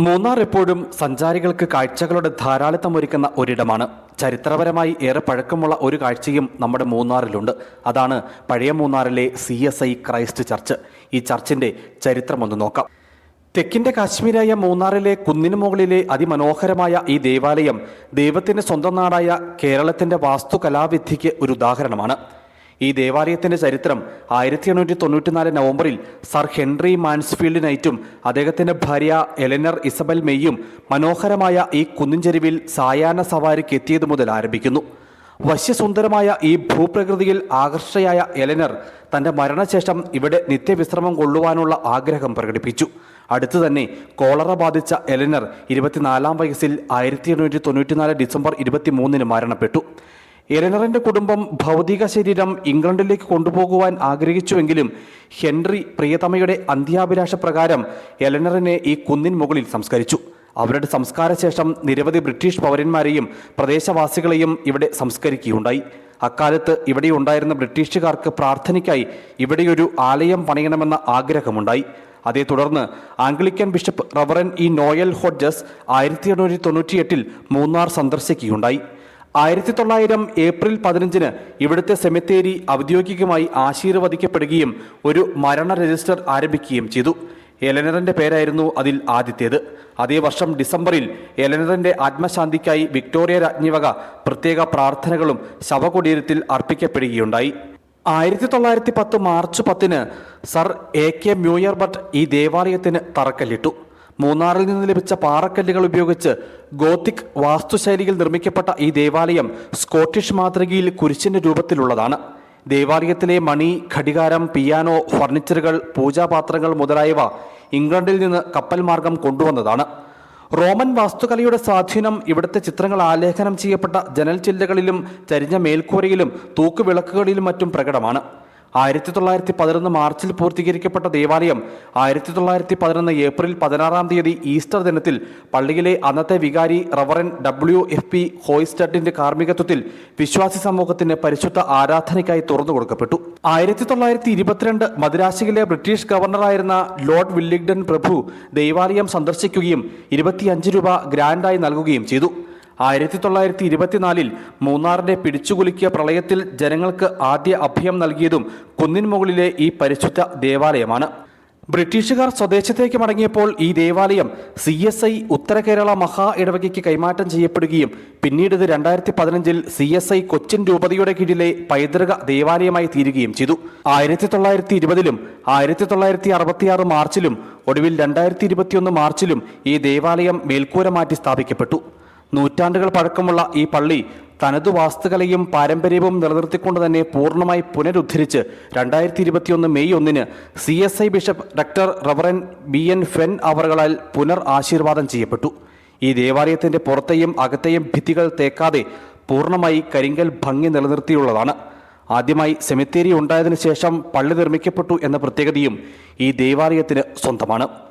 മൂന്നാർ എപ്പോഴും സഞ്ചാരികൾക്ക് കാഴ്ചകളുടെ ധാരാളിത്തം ഒരുക്കുന്ന ഒരിടമാണ്. ചരിത്രപരമായി ഏറെ പഴക്കമുള്ള ഒരു കാഴ്ചയും നമ്മുടെ മൂന്നാറിലുണ്ട്. അതാണ് പഴയ മൂന്നാറിലെ C S I Christ church. ഈ ചർച്ചിന്റെ ചരിത്രമൊന്ന് നോക്കാം. തെക്കിന്റെ കാശ്മീരായ മൂന്നാറിലെ കുന്നിനു മുകളിലെ അതിമനോഹരമായ ഈ ദേവാലയം ദൈവത്തിന്റെ സ്വന്തം നാടായ കേരളത്തിന്റെ വാസ്തുകലാവിദ്യയ്ക്ക് ഒരു ഉദാഹരണമാണ്. ഈ ദേവാലയത്തിന്റെ ചരിത്രം ആയിരത്തി എണ്ണൂറ്റി തൊണ്ണൂറ്റിനാല് നവംബറിൽ സർ ഹെൻറി മാൻസ്ഫീൽഡ് നൈറ്റും അദ്ദേഹത്തിന്റെ ഭാര്യ എലനർ ഇസബൽ മെയ്യും മനോഹരമായ ഈ കുന്നിൻചെരുവിൽ സായാഹ്ന സവാരിക്ക് എത്തിയത് മുതൽ ആരംഭിക്കുന്നു. വശ്യസുന്ദരമായ ഈ ഭൂപ്രകൃതിയിൽ ആകർഷയായ എലനർ തന്റെ മരണശേഷം ഇവിടെ നിത്യവിശ്രമം കൊള്ളുവാനുള്ള ആഗ്രഹം പ്രകടിപ്പിച്ചു. അടുത്തു തന്നെ കോളറ ബാധിച്ച എലനർ ഇരുപത്തിനാലാം വയസ്സിൽ ആയിരത്തി എണ്ണൂറ്റി തൊണ്ണൂറ്റിനാല് ഡിസംബർ ഇരുപത്തിമൂന്നിന് മരണപ്പെട്ടു. എലനറിന്റെ കുടുംബം ഭൗതിക ശരീരം ഇംഗ്ലണ്ടിലേക്ക് കൊണ്ടുപോകുവാൻ ആഗ്രഹിച്ചുവെങ്കിലും ഹെൻറി പ്രിയതമയുടെ അന്ത്യാഭിലാഷ പ്രകാരം എലനറിനെ ഈ കുന്നിൻ മുകളിൽ സംസ്കരിച്ചു. അവരുടെ സംസ്കാരശേഷം നിരവധി ബ്രിട്ടീഷ് പൗരന്മാരെയും പ്രദേശവാസികളെയും ഇവിടെ സംസ്കരിക്കുകയുണ്ടായി. അക്കാലത്ത് ഇവിടെ ഉണ്ടായിരുന്ന ബ്രിട്ടീഷുകാർക്ക് പ്രാർത്ഥനയ്ക്കായി ഇവിടെയൊരു ആലയം പണിയണമെന്ന ആഗ്രഹമുണ്ടായി. അതേ തുടർന്ന് Anglican bishop reverend E Noel Hodges ആയിരത്തി എണ്ണൂറ്റി തൊണ്ണൂറ്റിയെട്ടിൽ മൂന്നാർ സന്ദർശിക്കുകയുണ്ടായി. ആയിരത്തി തൊള്ളായിരം ഏപ്രിൽ പതിനഞ്ചിന് ഇവിടുത്തെ സെമിത്തേരി ഔദ്യോഗികമായി ആശീർവദിക്കപ്പെടുകയും ഒരു മരണ രജിസ്റ്റർ ആരംഭിക്കുകയും ചെയ്തു. എലനറിന്റെ പേരായിരുന്നു അതിൽ ആദ്യത്തേത്. അതേ വർഷം ഡിസംബറിൽ എലനറിന്റെ ആത്മശാന്തിക്കായി വിക്ടോറിയ രാജ്ഞിവക പ്രത്യേക പ്രാർത്ഥനകളും ശവകുടീരത്തിൽ അർപ്പിക്കപ്പെടുകയുണ്ടായി. ആയിരത്തി തൊള്ളായിരത്തി പത്ത് മാർച്ച് പത്തിന് sir A K Muirhead ഈ ദേവാലയത്തിന് തറക്കല്ലിട്ടു. മൂന്നാറിൽ നിന്ന് ലഭിച്ച പാറക്കല്ലുകൾ ഉപയോഗിച്ച് ഗോത്തിക് വാസ്തുശൈലിയിൽ നിർമ്മിക്കപ്പെട്ട ഈ ദേവാലയം സ്കോട്ടിഷ് മാതൃകയിൽ കുരിശിന്റെ രൂപത്തിലുള്ളതാണ്. ദേവാലയത്തിലെ മണി ഘടികാരം പിയാനോ ഫർണിച്ചറുകൾ പൂജാപാത്രങ്ങൾ മുതലായവ ഇംഗ്ലണ്ടിൽ നിന്ന് കപ്പൽ മാർഗം കൊണ്ടുവന്നതാണ്. റോമൻ വാസ്തുകലയുടെ സ്വാധീനം ഇവിടുത്തെ ചിത്രങ്ങൾ ആലേഖനം ചെയ്യപ്പെട്ട ജനൽ ചില്ലകളിലും ചരിഞ്ഞ മേൽക്കൂരയിലും തൂക്കുവിളക്കുകളിലും മറ്റും പ്രകടമാണ്. ആയിരത്തി തൊള്ളായിരത്തി പതിനൊന്ന് മാർച്ചിൽ പൂർത്തീകരിക്കപ്പെട്ട ദേവാലയം ആയിരത്തി തൊള്ളായിരത്തി പതിനൊന്ന് ഏപ്രിൽ പതിനാറാം തീയതി ഈസ്റ്റർ ദിനത്തിൽ പള്ളിയിലെ അന്നത്തെ വികാരി റവറൻ ഡബ്ല്യു എഫ് പി ഹോയ്സ്റ്റഡിന്റെ കാർമ്മികത്വത്തിൽ വിശ്വാസി സമൂഹത്തിന് പരിശുദ്ധ ആരാധനയ്ക്കായി തുറന്നു കൊടുക്കപ്പെട്ടു. ആയിരത്തി തൊള്ളായിരത്തി ഇരുപത്തിരണ്ട് മദ്രാശിയിലെ ബ്രിട്ടീഷ് ഗവർണറായിരുന്ന ലോർഡ് വില്ലിംഗ്ടൺ പ്രഭു ദേവാലയം സന്ദർശിക്കുകയും ഇരുപത്തിയഞ്ച് രൂപ ഗ്രാൻഡായി നൽകുകയും ചെയ്തു. ആയിരത്തി തൊള്ളായിരത്തി ഇരുപത്തിനാലിൽ മൂന്നാറിനെ പിടിച്ചുകുലുക്കിയ പ്രളയത്തിൽ ജനങ്ങൾക്ക് ആദ്യ അഭയം നൽകിയതും കുന്നിൻ മുകളിലെ ഈ പരിശുദ്ധ ദേവാലയമാണ്. ബ്രിട്ടീഷുകാർ സ്വദേശത്തേക്ക് മടങ്ങിയപ്പോൾ ഈ ദേവാലയം സി എസ് ഐ ഉത്തര കേരള മഹാ ഇടവകയ്ക്ക് കൈമാറ്റം ചെയ്യപ്പെടുകയും പിന്നീട് ഇത് രണ്ടായിരത്തി പതിനഞ്ചിൽ സി എസ് ഐ കൊച്ചിൻ രൂപതയുടെ കീഴിലെ പൈതൃക ദേവാലയമായി തീരുകയും ചെയ്തു. ആയിരത്തി തൊള്ളായിരത്തി ഇരുപതിലും ആയിരത്തി തൊള്ളായിരത്തി അറുപത്തിയാറ് മാർച്ചിലും ഒടുവിൽ രണ്ടായിരത്തി ഇരുപത്തിയൊന്ന് മാർച്ചിലും ഈ ദേവാലയം മേൽക്കൂര മാറ്റി സ്ഥാപിക്കപ്പെട്ടു. നൂറ്റാണ്ടുകൾ പഴക്കമുള്ള ഈ പള്ളി തനതു വാസ്തുകലയും പാരമ്പര്യവും നിലനിർത്തിക്കൊണ്ട് തന്നെ പൂർണമായി പുനരുദ്ധരിച്ച് രണ്ടായിരത്തി ഇരുപത്തിയൊന്ന് മെയ് ഒന്നിന് C S I bishop doctor reverend B N Fenn അവറുകളാൽ പുനർ ആശീർവാദം ചെയ്യപ്പെട്ടു. ഈ ദേവാലയത്തിന്റെ പുറത്തെയും അകത്തെയും ഭിത്തികൾ തേക്കാതെ പൂർണമായി കരിങ്കൽ ഭംഗി നിലനിർത്തിയുള്ളതാണ്. ആദ്യമായി സെമിത്തേരി ഉണ്ടായതിനു ശേഷം പള്ളി നിർമ്മിക്കപ്പെട്ടു എന്ന പ്രത്യേകതയും ഈ ദേവാലയത്തിന് സ്വന്തമാണ്.